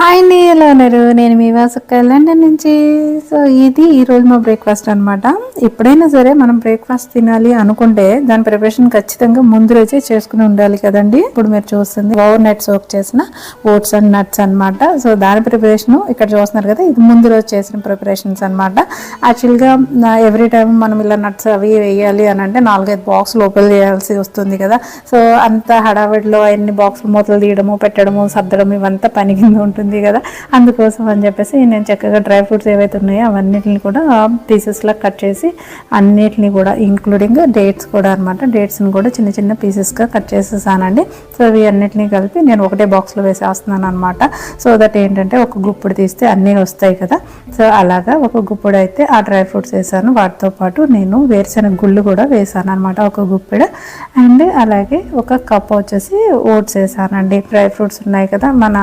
Hi అండి ఎలా ఉన్నారు నేను మీ వాసుక్క లండన్ నుంచి. సో ఇది ఈరోజు మా బ్రేక్ఫాస్ట్ అనమాట ఎప్పుడైనా సరే మనం బ్రేక్ఫాస్ట్ తినాలి అనుకుంటే దాని ప్రిపరేషన్ ఖచ్చితంగా ముందు రోజే చేసుకుని ఉండాలి కదండి. ఇప్పుడు మీరు చూస్తుంది ఓవర్ నైట్ సోక్ చేసిన ఓట్స్ అండ్ నట్స్ అన్నమాట. సో దాని ప్రిపరేషన్ ఇక్కడ చూస్తున్నారు కదా ఇది ముందు రోజు చేసిన ప్రిపరేషన్స్ అనమాట యాక్చువల్గా ఎవ్రీ టైం మనం ఇలా నట్స్ అవి వేయాలి అని అంటే నాలుగైదు బాక్సులు ఓపెన్ చేయాల్సి వస్తుంది కదా. సో అంత హడావిడిలో అన్ని బాక్సులు మూతలు తీయడము పెట్టడము సర్దడం ఇవంతా పని కింద ఉంటుంది కదా. అందుకోసం అని చెప్పేసి నేను చక్కగా డ్రై ఫ్రూట్స్ ఏవైతే ఉన్నాయో అవన్నిటిని కూడా పీసెస్లా కట్ చేసి అన్నిటిని కూడా ఇంక్లూడింగ్ డేట్స్ కూడా అనమాట డేట్స్ని కూడా చిన్న చిన్న పీసెస్గా కట్ చేసేసానండి. సో ఇవి అన్నిటిని కలిపి నేను ఒకటే బాక్స్లో వేసేస్తున్నాను అనమాట సో దట్ ఏంటంటే ఒక గుప్పుడు తీస్తే అన్నీ వస్తాయి కదా. సో అలాగా ఒక గుప్పుడు అయితే ఆ డ్రై ఫ్రూట్స్ వేసాను. వాటితో పాటు నేను వేరుశెనగ గుళ్ళు కూడా వేసాను అనమాట ఒక గుప్పెడు. అండ్ అలాగే ఒక కప్ వచ్చేసి ఓట్స్ వేసానండి. డ్రై ఫ్రూట్స్ ఉన్నాయి కదా మన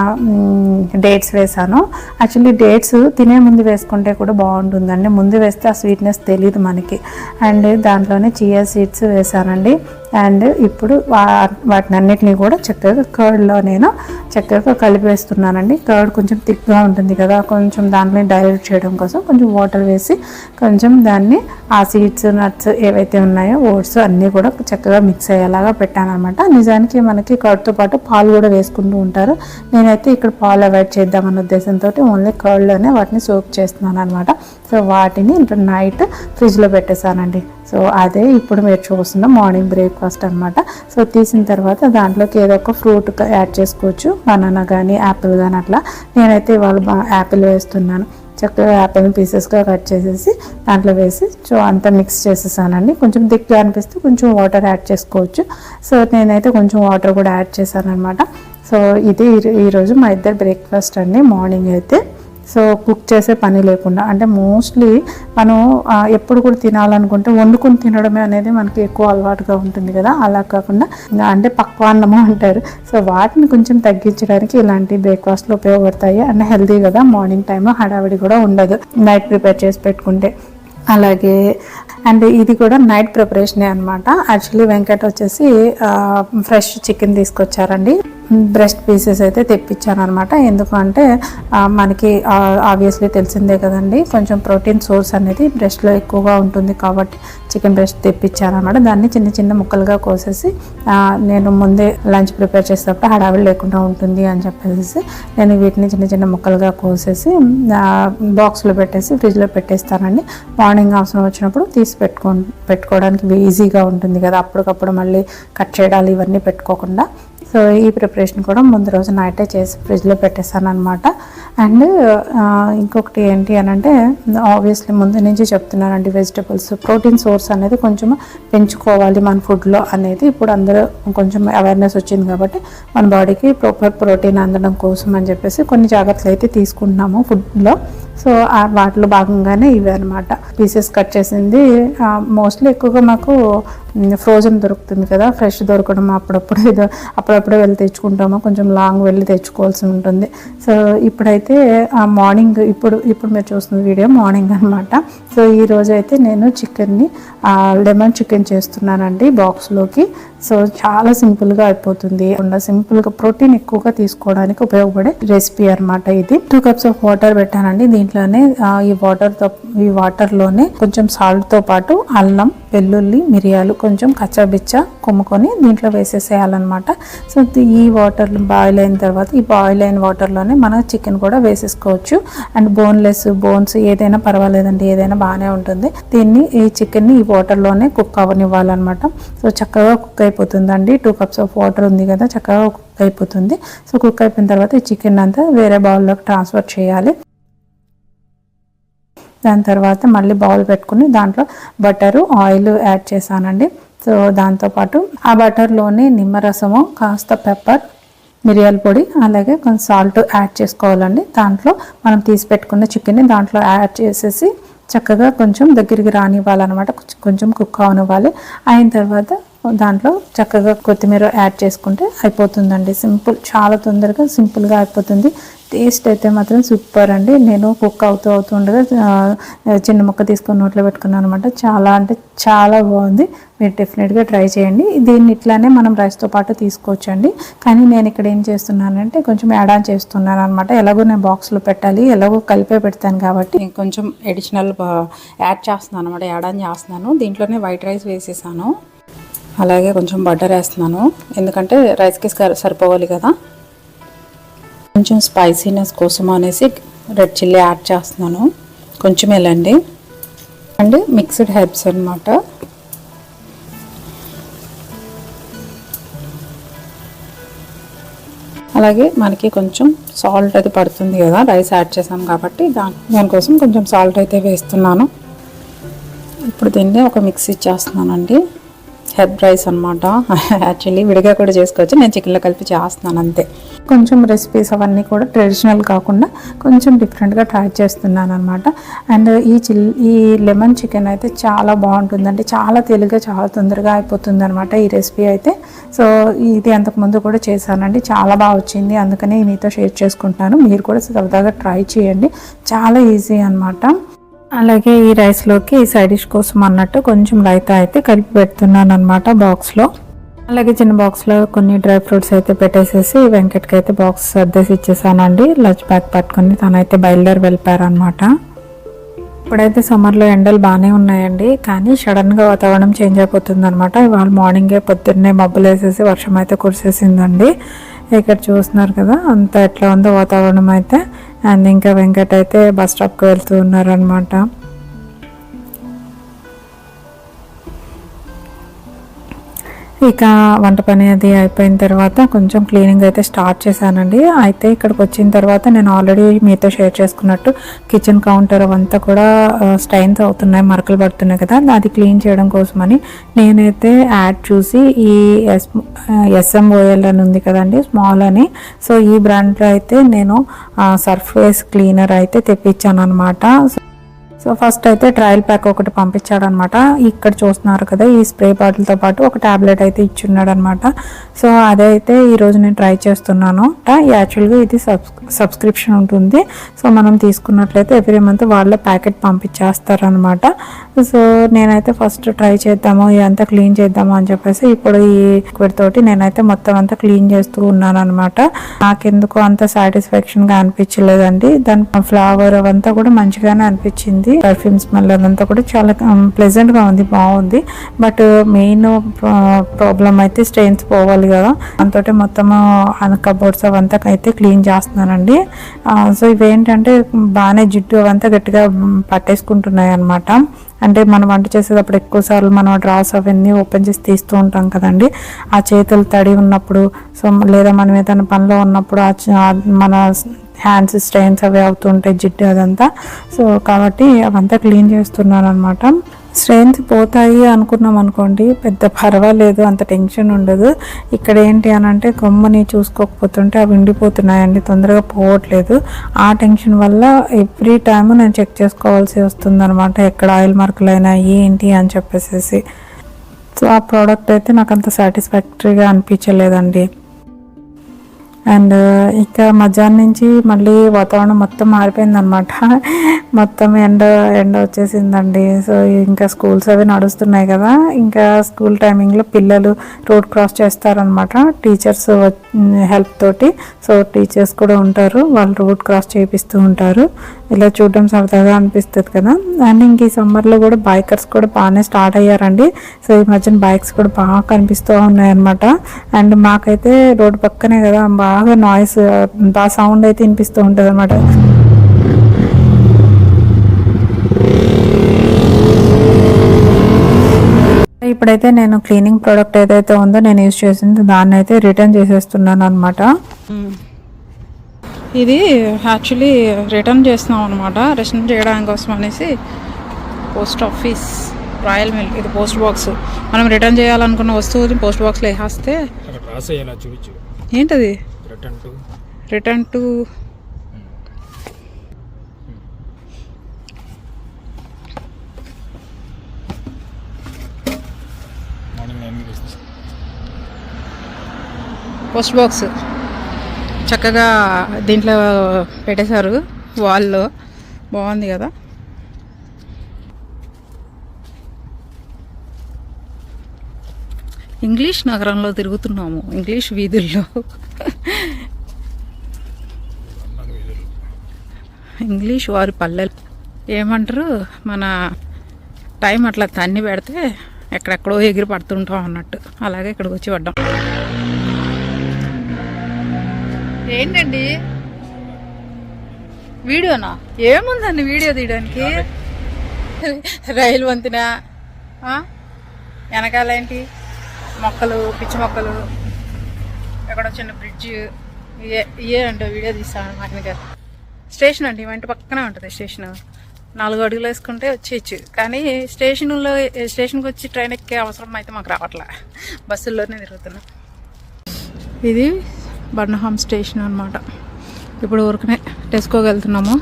డేట్స్ వేసాను యాక్చువల్లీ డేట్స్ తినే ముందు వేసుకుంటే కూడా బాగుంటుందండి. ముందు వేస్తే ఆ స్వీట్నెస్ తెలియదు మనకి. అండ్ దాంట్లోనే చియా సీడ్స్ వేసానండి అండ్ ఇప్పుడు వా- వాటిని అన్నిటినీ కూడా చక్కగా కర్డ్లో నేను చక్కగా కలిపేస్తున్నానండి కర్డ్ కొంచెం థిక్గా ఉంటుంది కదా కొంచెం దాంట్లో డైల్యూట్ చేయడం కోసం కొంచెం వాటర్ వేసి కొంచెం దాన్ని ఆ సీడ్స్ నట్స్ ఏవైతే ఉన్నాయో ఓట్స్ అన్నీ కూడా చక్కగా మిక్స్ అయ్యేలాగా పెట్టాను అనమాట నిజానికి మనకి కర్డ్తో పాటు పాలు కూడా వేసుకుంటూ ఉంటారు. నేనైతే ఇక్కడ పాలు అవాయిడ్ చేద్దామన్న ఉద్దేశంతో ఓన్లీ కర్డ్లోనే వాటిని సోక్ చేస్తున్నాను అనమాట సో వాటిని నైట్ ఫ్రిడ్జ్లో పెట్టేశానండి. సో అదే ఇప్పుడు మీరు చూస్తున్న మార్నింగ్ బ్రేక్ఫాస్ట్ అనమాట సో తీసిన తర్వాత దాంట్లోకి ఏదో ఒక ఫ్రూట్ యాడ్ చేసుకోవచ్చు. బనానా కానీ యాపిల్ కానీ అట్లా. నేనైతే ఇవాళ యాపిల్ వేస్తున్నాను. చక్కగా యాపిల్ పీసెస్గా కట్ చేసేసి దాంట్లో వేసి సో అంతా మిక్స్ చేసేసానండి. కొంచెం థిక్గా అనిపిస్తే కొంచెం వాటర్ యాడ్ చేసుకోవచ్చు. సో నేనైతే కొంచెం వాటర్ కూడా యాడ్ చేశాను అనమాట సో ఇది ఈ- ఈరోజు మా ఇద్దరు బ్రేక్ఫాస్ట్ అండి మార్నింగ్ అయితే. సో కుక్ చేసే పని లేకుండా అంటే మోస్ట్లీ మనం ఎప్పుడు కూడా తినాలనుకుంటే వండుకొని తినడమే అనేది మనకి ఎక్కువ అలవాటుగా ఉంటుంది కదా. అలా కాకుండా అంటే పక్వాన్నము అంటారు. సో వాటిని కొంచెం తగ్గించడానికి ఇలాంటి బ్రేక్ఫాస్ట్లు ఉపయోగపడతాయి. అండ్ హెల్తీ కదా మార్నింగ్ టైంలో హడావిడి కూడా ఉండదు నైట్ ప్రిపేర్ చేసి పెట్టుకుంటే. అలాగే అండ్ ఇది కూడా నైట్ ప్రిపరేషనే అనమాట యాక్చువల్లీ వెంకట్ వచ్చేసి ఫ్రెష్ చికెన్ తీసుకొచ్చారండి. బ్రెస్ట్ పీసెస్ అయితే తెప్పించాను అనమాట ఎందుకంటే మనకి ఆబ్వియస్లీ తెలిసిందే కదండి కొంచెం ప్రోటీన్ సోర్స్ అనేది బ్రెస్ట్లో ఎక్కువగా ఉంటుంది కాబట్టి చికెన్ బ్రెస్ట్ తెప్పించాను అనమాట దాన్ని చిన్న చిన్న ముక్కలుగా కోసేసి నేను ముందే లంచ్ ప్రిపేర్ చేసేటప్పుడు హడావిడి లేకుండా ఉంటుంది అని చెప్పేసి నేను వీటిని చిన్న చిన్న ముక్కలుగా కోసేసి బాక్స్లో పెట్టేసి ఫ్రిడ్జ్లో పెట్టేస్తానండి. మార్నింగ్ అవసరం వచ్చినప్పుడు తీసి పెట్టుకో పెట్టుకోవడానికి ఈజీగా ఉంటుంది కదా అప్పటికప్పుడు మళ్ళీ కట్ చేయడాలు ఇవన్నీ పెట్టుకోకుండా. సో ఈ ప్రిపరేషన్ కూడా ముందు రోజు నైటే చేసి ఫ్రిడ్జ్లో పెట్టేస్తాను అనమాట అండ్ ఇంకొకటి ఏంటి అని అంటే ఆబ్వియస్లీ ముందు నుంచి చెప్తున్నానండి వెజిటబుల్స్ ప్రోటీన్ సోర్స్ అనేది కొంచెం పెంచుకోవాలి మన ఫుడ్లో అనేది. ఇప్పుడు అందరూ కొంచెం అవేర్నెస్ వచ్చింది కాబట్టి మన బాడీకి ప్రాపర్ ప్రోటీన్ అందడం కోసం అని చెప్పేసి కొన్ని జాగ్రత్తలు అయితే తీసుకుంటున్నాము ఫుడ్లో సో ఆ వాటిలో భాగంగానే ఇవి అనమాట పీసెస్ కట్ చేసింది మోస్ట్లీ ఎక్కువగా మాకు ఫ్రోజన్ దొరుకుతుంది కదా ఫ్రెష్ దొరకడం అప్పుడప్పుడు ఏదో అప్పుడప్పుడే వెళ్ళి తెచ్చుకుంటాము కొంచెం లాంగ్ వెళ్ళి తెచ్చుకోవాల్సి ఉంటుంది. సో ఇప్పుడైతే ఆ మార్నింగ్ ఇప్పుడు ఇప్పుడు మీరు చూస్తున్న వీడియో మార్నింగ్ అనమాట సో ఈరోజు అయితే నేను చికెన్ని లెమన్ చికెన్ చేస్తున్నానండి బాక్స్లోకి సో చాలా సింపుల్గా అయిపోతుంది. ఉండ సింపుల్గా ప్రోటీన్ ఎక్కువగా తీసుకోవడానికి ఉపయోగపడే రెసిపీ అనమాట ఇది. టూ కప్స్ ఆఫ్ వాటర్ పెట్టానండి. దీంట్లోనే ఈ వాటర్తో ఈ వాటర్లోనే కొంచెం సాల్ట్తో పాటు అల్లం వెల్లుల్లి మిరియాలు కొంచెం కచ్చబిచ్చ కొమ్ముకొని దీంట్లో వేసేసేయాలన్నమాట. సో ఈ వాటర్ బాయిల్ అయిన తర్వాత ఈ బాయిల్ అయిన వాటర్లోనే మనం చికెన్ కూడా వేసేసుకోవచ్చు. అండ్ బోన్లెస్ బోన్స్ ఏదైనా పర్వాలేదండి ఏదైనా బాగానే ఉంటుంది. దీన్ని ఈ చికెన్ని ఈ వాటర్లోనే కుక్ అవ్వనివ్వాలన్నమాట సో చక్కగా కుక్ అయిపోతుందండి. టూ కప్స్ ఆఫ్ వాటర్ ఉంది కదా చక్కగా కుక్ అయిపోతుంది. సో కుక్ అయిపోయిన తర్వాత ఈ చికెన్ అంతా వేరే బౌల్లోకి ట్రాన్స్ఫర్ చేయాలి. దాని తర్వాత మళ్ళీ బౌల్ పెట్టుకుని దాంట్లో బటరు ఆయిల్ యాడ్ చేశానండి. సో దాంతోపాటు ఆ బటర్లోనే నిమ్మరసము కాస్త పెప్పర్ మిరియాల పొడి అలాగే కొంచెం సాల్ట్ యాడ్ చేసుకోవాలండి. దాంట్లో మనం తీసి పెట్టుకున్న చికెన్ని దాంట్లో యాడ్ చేసేసి చక్కగా కొంచెం దగ్గరికి రానివ్వాలన్నమాట. కొంచెం- కొంచెం కుక్ అవనివ్వాలి. అయిన తర్వాత దాంట్లో చక్కగా కొత్తిమీర యాడ్ చేసుకుంటే అయిపోతుందండి. సింపుల్ చాలా తొందరగా సింపుల్గా అయిపోతుంది. టేస్ట్ అయితే మాత్రం సూపర్ అండి. నేను కుక్ అవుతూ అవుతూ ఉండగా చిన్న ముక్క తీసుకొని నోట్లో పెట్టుకున్నాను అనమాట. చాలా అంటే చాలా బాగుంది. మీరు డెఫినెట్గా ట్రై చేయండి. దీన్ని ఇట్లానే మనం రైస్తో పాటు తీసుకోవచ్చండి. కానీ నేను ఇక్కడ ఏం చేస్తున్నానంటే కొంచెం యాడ్ ఆన్ చేస్తున్నాను అనమాట. ఎలాగో నేను బాక్స్లో పెట్టాలి ఎలాగో కలిపే పెడతాను కాబట్టి. కొంచెం ఎడిషనల్ యాడ్ చేస్తున్నాను అనమాట. యాడ్ ఆన్ చేస్తున్నాను. దీంట్లోనే వైట్ రైస్ వేసేసాను. అలాగే కొంచెం బటర్ వేస్తున్నాను. ఎందుకంటే రైస్కి సరి- సరిపోవాలి కదా. కొంచెం స్పైసీనెస్ కోసం అనేసి రెడ్ చిల్లీ యాడ్ చేస్తున్నాను. కొంచెం వెళ్ళండి అండ్ మిక్స్డ్ హెర్బ్స్ అనమాట అలాగే మనకి కొంచెం సాల్ట్ అది పడుతుంది కదా రైస్ యాడ్ చేసాం కాబట్టి దాని దానికోసం కొంచెం సాల్ట్ అయితే వేస్తున్నాను. ఇప్పుడు దీన్ని ఒక మిక్స్ ఇచ్చేస్తున్నానండి. హెర్బ్ రైస్ అనమాట యాక్చువల్లీ విడిగా కూడా చేసుకోవచ్చు. నేను చికెన్లో కలిపి చేస్తున్నాను అంతే. కొంచెం రెసిపీస్ అవన్నీ కూడా ట్రెడిషనల్ కాకుండా కొంచెం డిఫరెంట్గా ట్రై చేస్తున్నాను అనమాట అండ్ ఈ చిల్ ఈ లెమన్ చికెన్ అయితే చాలా బాగుంటుందండి. చాలా తెలుగుగా చాలా తొందరగా అయిపోతుంది అనమాట ఈ రెసిపీ అయితే. సో ఇది అంతకుముందు కూడా చేశానండి. చాలా బాగా వచ్చింది. అందుకనే మీతో షేర్ చేసుకుంటాను మీరు కూడా సరదాగా ట్రై చేయండి. చాలా ఈజీ అనమాట అలాగే ఈ రైస్లోకి ఈ సైడ్ డిష్ కోసం అన్నట్టు కొంచెం రైతా అయితే కలిపి పెడుతున్నాను అనమాట బాక్స్లో అలాగే చిన్న బాక్స్లో కొన్ని డ్రై ఫ్రూట్స్ అయితే పెట్టేసేసి వెంకట్కి అయితే బాక్స్ సర్దేసి ఇచ్చేసానండి. లంచ్ బ్యాగ్ పట్టుకొని తనైతే బయలుదేరి వెళ్ళిపోయారనమాట ఇప్పుడైతే సమ్మర్లో ఎండలు బాగానే ఉన్నాయండి. కానీ సడన్గా వాతావరణం చేంజ్ అయిపోతుంది అనమాట ఇవాళ మార్నింగే పొద్దున్నే మబ్బులు వేసేసి వర్షం అయితే కురిసేసిందండి. ఇక్కడ చూస్తున్నారు కదా అంత ఎట్లా ఉందో వాతావరణం అయితే. అండ్ ఇంకా వెంకట్ అయితే బస్ స్టాప్కి వెళ్తూ ఉన్నారనమాట ఇక వంట పని అది అయిపోయిన తర్వాత కొంచెం క్లీనింగ్ అయితే స్టార్ట్ చేశానండి. అయితే ఇక్కడికి వచ్చిన తర్వాత నేను ఆల్రెడీ మీతో షేర్ చేసుకున్నట్టు కిచెన్ కౌంటర్ అవంతా కూడా స్టైన్స్ అవుతున్నాయి మరకలు పడుతున్నాయి కదా అది క్లీన్ చేయడం కోసమని నేనైతే యాడ్ చూసి ఈ ఎస్ ఎస్ఎంఓఎల్ అని ఉంది కదండి స్మాల్ అని. సో ఈ బ్రాండ్లో అయితే నేను సర్ఫేస్ క్లీనర్ అయితే తెప్పించాను అనమాట సో ఫస్ట్ అయితే ట్రయల్ ప్యాక్ ఒకటి పంపించాడు అనమాట ఇక్కడ చూస్తున్నారు కదా ఈ స్ప్రే బాటిల్తో పాటు ఒక టాబ్లెట్ అయితే ఇచ్చున్నాడు అనమాట సో అదైతే ఈరోజు నేను ట్రై చేస్తున్నాను. యాక్చువల్గా ఇది సబ్స్క్రిప్షన్ ఉంటుంది. సో మనం తీసుకున్నట్లయితే ఎవ్రీ మంత్ వాళ్ళ ప్యాకెట్ పంపించేస్తారనమాట. సో నేనైతే ఫస్ట్ ట్రై చేద్దాము ఇదంతా క్లీన్ చేద్దాము అని చెప్పేసి ఇప్పుడు ఈ లిక్విడ్ తోటి నేనైతే మొత్తం అంతా క్లీన్ చేస్తూ ఉన్నాను అనమాట నాకెందుకు అంత సాటిస్ఫాక్షన్గా అనిపించలేదండి. దాని ఫ్లవర్ అవంతా కూడా మంచిగానే అనిపించింది. పర్ఫ్యూమ్ స్మెల్ అదంతా కూడా చాలా ప్లెజెంట్గా ఉంది బాగుంది. బట్ మెయిన్ ప్రాబ్లం అయితే స్టెయిన్స్ పోవాలి కదా. అంతటి మొత్తం కబోర్డ్స్ అవంతా అయితే క్లీన్ చేస్తున్నానండి. సో ఇవేంటంటే బాగానే జిడ్డు అవంతా గట్టిగా పట్టేసుకుంటున్నాయి అనమాట అంటే మనం వంట చేసేటప్పుడు ఎక్కువ సార్లు మనం డ్రాస్ అవన్నీ ఓపెన్ చేసి తీస్తూ ఉంటాం కదండి. ఆ చేతులు తడి ఉన్నప్పుడు సో లేదా మనం ఏదైనా పనిలో ఉన్నప్పుడు ఆ మన హ్యాండ్స్ స్టెయిన్స్ అవి అవుతుంటాయి జిడ్డు అదంతా. సో కాబట్టి అవంతా క్లీన్ చేస్తున్నాను అనమాట స్ట్రెంత్ పోతాయి అనుకున్నాం అనుకోండి పెద్ద పర్వాలేదు అంత టెన్షన్ ఉండదు. ఇక్కడ ఏంటి అని అంటే కొమ్మని చూసుకోకపోతుంటే అవి ఉండిపోతున్నాయండి తొందరగా పోవట్లేదు. ఆ టెన్షన్ వల్ల ఎవ్రీ టైం నేను చెక్ చేసుకోవాల్సి వస్తుంది అనమాట ఎక్కడ ఆయిల్ మార్కులు అయినా ఏంటి అని చెప్పేసి సో ఆ ప్రోడక్ట్ అయితే నాకు అంత సాటిస్ఫాక్టరీగా అనిపించలేదండి. అండ్ ఇంకా మధ్యాహ్నం నుంచి మళ్ళీ వాతావరణం మొత్తం మారిపోయిందనమాట మొత్తం ఎండ ఎండ వచ్చేసిందండి. సో ఇంకా స్కూల్స్ అవి నడుస్తున్నాయి కదా. ఇంకా స్కూల్ టైమింగ్లో పిల్లలు రోడ్ క్రాస్ చేస్తారనమాట టీచర్స్ హెల్ప్ తోటి. సో టీచర్స్ కూడా ఉంటారు. వాళ్ళు రోడ్ క్రాస్ చేపిస్తూ ఉంటారు. ఇలా చూడడం సరదాగా అనిపిస్తుంది కదా. అండ్ ఇంక ఈ సమ్మర్లో కూడా బైకర్స్ కూడా బాగానే స్టార్ట్ అయ్యారండి. సో ఈ మధ్యన బైక్స్ కూడా బాగా కనిపిస్తూ ఉన్నాయన్నమాట. అండ్ మాకైతే రోడ్డు పక్కనే కదా బాగా నాయిస్ బాగా సౌండ్ అయితే వినిపిస్తూ ఉంటుంది అనమాట ఇప్పుడైతే నేను క్లీనింగ్ ప్రోడక్ట్ ఏదైతే ఉందో నేను యూజ్ చేసింది దాన్ని అయితే రిటర్న్ చేసేస్తున్నాను అనమాట ఇది యాక్చువల్లీ రిటర్న్ చేస్తున్నాం అనమాట రిటర్న్ చేయడం కోసం అనేసి పోస్ట్ ఆఫీస్ రాయల్ మిల్ ఇది పోస్ట్ బాక్స్ మనం రిటర్న్ చేయాలనుకున్న వస్తువుని పోస్ట్ బాక్స్లో వేసేస్తే ఏంటది? Return to return to post box చక్కగా దీంట్లో పెట్టేశారు వాల్లో. బాగుంది కదా? ఇంగ్లీష్ నగరంలో తిరుగుతున్నాము. ఇంగ్లీష్ వీధుల్లో. ఇంగ్లీష్ వారి పల్లెలు. ఏమంటారు? మన టైం అట్లా తన్ని పెడితే ఎక్కడెక్కడో ఎగిరి పడుతుంటాం అన్నట్టు. అలాగే ఇక్కడికి వచ్చి పడ్డాం. ఏంటండి? వీడియోనా? ఏముందండి వీడియో తీయడానికి? రైలు వంతెన? వెనకాల ఏంటి? మొక్కలు పిచ్చి మొక్కలు. ఎక్కడో చిన్న బ్రిడ్జ్. ఇయే ఇయే అంటే వీడియో తీస్తాను మా ఆయన గారు. స్టేషన్ అండి మా ఇంటి పక్కనే ఉంటుంది స్టేషన్. నాలుగు అడుగులు వేసుకుంటే వచ్చేయచ్చు. కానీ స్టేషన్లో స్టేషన్కి వచ్చి ట్రైన్ ఎక్కే అవసరం అయితే మాకు రావట్లే. బస్సుల్లోనే తిరుగుతున్నాం. ఇది బర్నహాం స్టేషన్ అనమాట ఇప్పుడు ఊరికనే టెస్కోకి వెళ్తున్నాము.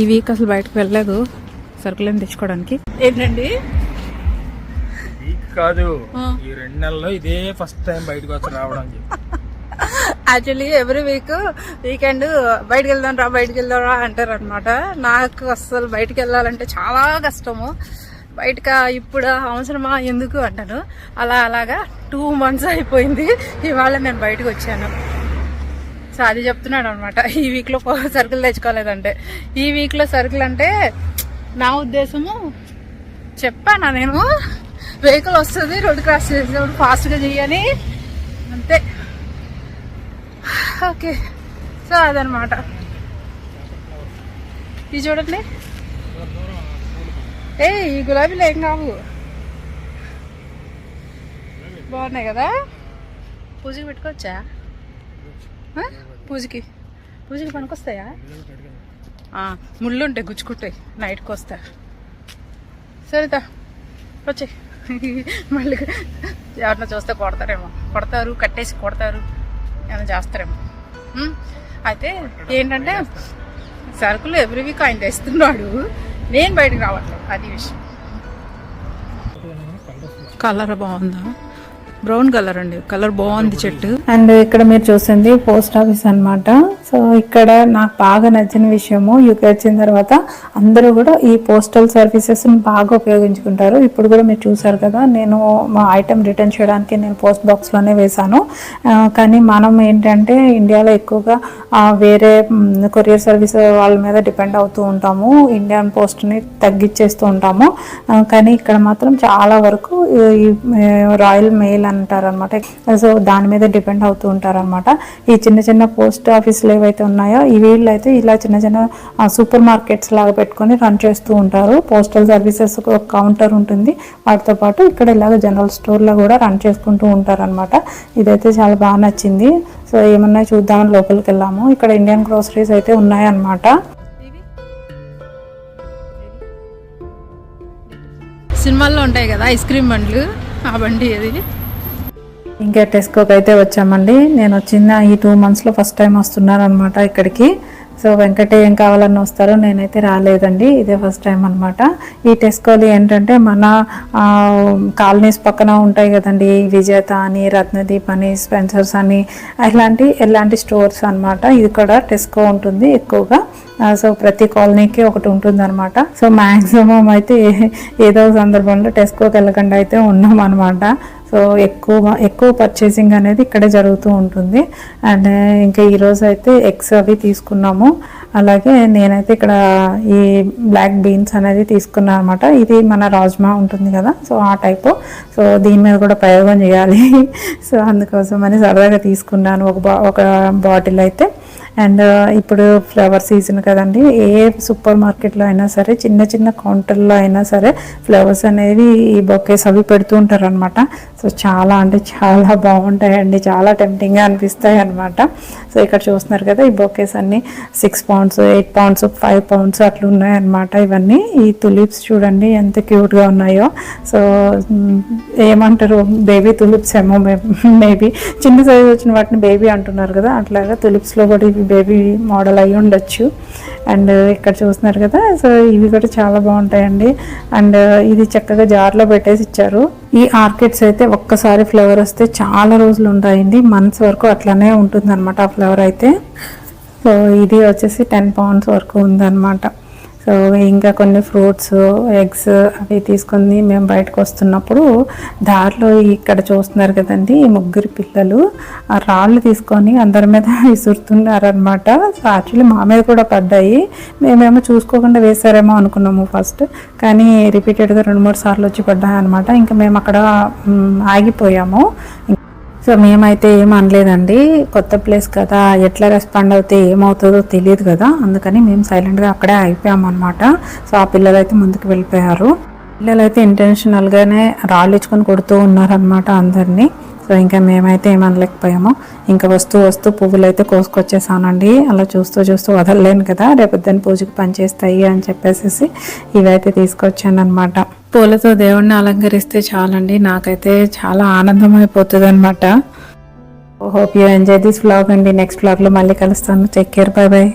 ఈ వీక్ అసలు బయటకు వెళ్ళలేదు. సరుకులేని తెచ్చుకోవడానికి. ఏంటండి? కాదు. ఈ రెండు నెలల్లో ఇదే ఫస్ట్ టైం బయటకు వచ్చి రావడం చెప్పి యాక్చువల్లీ ఎవ్రీ వీక్ వీకెండ్ బయటకు వెళ్దాం రా బయటకు వెళ్దాం రా అంటారు అనమాట నాకు అస్సలు బయటకు వెళ్ళాలంటే చాలా కష్టము. బయటక ఇప్పుడు అవసరమా ఎందుకు? అంటాను. అలా అలాగా టూ మంత్స్ అయిపోయింది. ఇవాళ నేను బయటకు వచ్చాను. సో అది చెప్తున్నాడు అనమాట ఈ వీక్లో సరుకులు తెచ్చుకోలేదంటే. ఈ వీక్లో సరుకులు అంటే నా ఉద్దేశము చెప్పాను నేను? వెహికల్ వస్తుంది రోడ్డు క్రాస్ చేసేటప్పుడు ఫాస్ట్గా చెయ్యని అంతే. ఓకే. సో అదనమాట ఇది చూడండి. ఏ ఈ గులాబీలు ఏం కావు. బాగున్నాయి కదా? పూజకి పెట్టుకోవచ్చా? పూజకి. పూజకి పనికొస్తాయా? ముళ్ళు ఉంటాయి గుచ్చుకుంటాయి. నైట్కి వస్తా. సరేదా వచ్చే. మళ్ళీ ఎవరిన చూస్తే కొడతారేమో. కొడతారు కట్టేసి కొడతారు. ఏమైనా చేస్తారేమో. అయితే ఏంటంటే సరుకులు ఎవ్రీ వీక్ ఆయన తెస్తున్నాడు. నేను బయటకు రావట్లేదు. అది విషయం. కలర్ బాగుందా? బ్రౌన్ కలర్ అండి. కలర్ బాగుంది చెట్టు. అండ్ ఇక్కడ మీరు చూసింది పోస్ట్ ఆఫీస్ అన్నమాట. సో ఇక్కడ నాకు బాగా నచ్చిన విషయము యూకే వచ్చిన తర్వాత అందరూ కూడా ఈ పోస్టల్ సర్వీసెస్ బాగా ఉపయోగించుకుంటారు. ఇప్పుడు కూడా మీరు చూసారు కదా నేను మా ఐటమ్ రిటర్న్ చేయడానికి నేను పోస్ట్ బాక్స్లోనే వేశాను. కానీ మనం ఏంటంటే ఇండియాలో ఎక్కువగా వేరే కొరియర్ సర్వీస్ వాళ్ళ మీద డిపెండ్ అవుతూ ఉంటాము. ఇండియన్ పోస్ట్ని తగ్గించేస్తూ ఉంటాము. కానీ ఇక్కడ మాత్రం చాలా వరకు ఈ రాయల్ మెయిల్ అంటారనమాట. సో దాని మీద డిపెండ్ అవుతూ ఉంటారనమాట. ఈ చిన్న చిన్న పోస్ట్ ఆఫీసులు ఏవైతే ఉన్నాయో ఈ వీళ్ళు అయితే ఇలా చిన్న చిన్న సూపర్ మార్కెట్స్ లాగా పెట్టుకొని రన్ చేస్తూ ఉంటారు. పోస్టల్ సర్వీసెస్ ఒక కౌంటర్ ఉంటుంది. వాటితో పాటు ఇక్కడ ఇలాగ జనరల్ స్టోర్లో కూడా రన్ చేసుకుంటూ ఉంటారనమాట. ఇదైతే చాలా బాగా నచ్చింది. సో ఏమన్నా చూద్దామని లోపలికి వెళ్ళాము. ఇక్కడ ఇండియన్ గ్రోసరీస్ అయితే ఉన్నాయన్నమాట. సినిమాల్లో ఉంటాయి కదా ఐస్ క్రీమ్ బండ్లు? ఆ బండి అది ఇంకా టెస్కోకి అయితే వచ్చామండి. నేను వచ్చిన ఈ టూ మంత్స్లో ఫస్ట్ టైం వస్తున్నాను అనమాట ఇక్కడికి. సో వెంకటే ఏం కావాలని వస్తారో నేనైతే రాలేదండి. ఇదే ఫస్ట్ టైం అనమాట. ఈ టెస్కోలు ఏంటంటే మన కాలనీస్ పక్కన ఉంటాయి కదండి. విజేత అని రత్నదీప్ అని స్పెన్సర్స్ అని ఇలాంటి ఎలాంటి స్టోర్స్ అన్నమాట ఇది కూడా టెస్కో ఉంటుంది ఎక్కువగా. సో ప్రతి కాలనీకి ఒకటి ఉంటుంది అనమాట సో మ్యాక్సిమం అయితే ఏ- ఏదో సందర్భంలో టెస్కోకి వెళ్ళకుండా అయితే ఉన్నాం అనమాట సో ఎక్కువ ఎక్కువ పర్చేసింగ్ అనేది ఇక్కడే జరుగుతూ ఉంటుంది. అండ్ ఇంకా ఈరోజు అయితే ఎగ్స్ అవి తీసుకున్నాము. అలాగే నేనైతే ఇక్కడ ఈ బ్లాక్ బీన్స్ అనేది తీసుకున్నాను అనమాట ఇది మన రాజ్మా ఉంటుంది కదా సో ఆ టైపు సో దీని మీద కూడా ప్రయోగం చేయాలి. సో అందుకోసం అని సరదాగా తీసుకున్నాను ఒక బా ఒక బాటిల్ అయితే. అండ్ ఇప్పుడు ఫ్లవర్ సీజన్ కదండి ఏ సూపర్ మార్కెట్లో అయినా సరే చిన్న చిన్న కౌంటర్లో అయినా సరే ఫ్లవర్స్ అనేవి ఈ బొకేస్ అవి పెడుతూ ఉంటారు అనమాట సో చాలా అంటే చాలా బాగుంటాయండి చాలా టెంప్టింగ్గా అనిపిస్తాయి అనమాట సో ఇక్కడ చూస్తున్నారు కదా ఈ బొకేస్ అన్ని six pounds eight pounds five pounds అట్లా ఉన్నాయన్నమాట ఇవన్నీ ఈ తులిప్స్ చూడండి ఎంత క్యూట్గా ఉన్నాయో. సో ఏమంటారు బేబీ తులిప్స్ ఏమో మేబీ చిన్న సైజ్ వచ్చిన వాటిని బేబీ అంటున్నారు కదా అట్లాగా తులిప్స్లో కూడా ఇవి బేబీ మోడల్ అయి ఉండొచ్చు. అండ్ ఇక్కడ చూస్తున్నారు కదా సో ఇవి కూడా చాలా బాగుంటాయండి. అండ్ ఇది చక్కగా జార్లో పెట్టేసి ఇచ్చారు. ఈ ఆర్కిడ్స్ అయితే ఒక్కసారి ఫ్లవర్ వస్తే చాలా రోజులు ఉంటాయండి మంత్స్ వరకు అట్లానే ఉంటుంది అనమాట ఆ ఫ్లవర్ అయితే. సో ఇది వచ్చేసి టెన్ పౌండ్స్ వరకు ఉందన్నమాట. సో ఇంకా కొన్ని ఫ్రూట్స్ ఎగ్స్ అవి తీసుకొని మేము బయటకు వస్తున్నప్పుడు దారిలో ఇక్కడ చూస్తున్నారు కదండి ఈ ముగ్గురు పిల్లలు. ఆ రాళ్ళు తీసుకొని అందరి మీద విసురుతున్నారనమాట సో యాక్చువల్లీ మా మీద కూడా పడ్డాయి. మేమేమో చూసుకోకుండా వేసారేమో అనుకున్నాము ఫస్ట్ కానీ రిపీటెడ్గా రెండు మూడు సార్లు వచ్చి పడ్డాయి అనమాట ఇంకా మేము అక్కడ ఆగిపోయాము. సో మేమైతే ఏం అనలేదండి. కొత్త ప్లేస్ కదా ఎట్లా రెస్పాండ్ అవుతే ఏమవుతుందో తెలియదు కదా. అందుకని మేము సైలెంట్గా అక్కడే అయిపోయాము అనమాట సో ఆ పిల్లలు అయితే ముందుకు వెళ్ళిపోయారు. పిల్లలు అయితే ఇంటెన్షనల్గానే రాళ్ళు ఇచ్చుకొని కొడుతూ ఉన్నారనమాట అందరినీ. సో ఇంకా మేమైతే ఏమనలేకపోయాము ఇంకా వస్తూ వస్తూ పువ్వులు అయితే కోసుకొచ్చేసానండి. అలా చూస్తూ చూస్తూ వదలలేను కదా. రేపు దాని పూజకి పనిచేస్తాయి అని చెప్పేసి ఇవైతే తీసుకొచ్చాను అనమాట పూలతో దేవుణ్ణి అలంకరిస్తే చాలండి. నాకైతే చాలా ఆనందం అయిపోతుంది అనమాట hope you enjoy this blog అండి. నెక్స్ట్ బ్లాగ్లో మళ్ళీ కలుస్తాను. Take care. Bye bye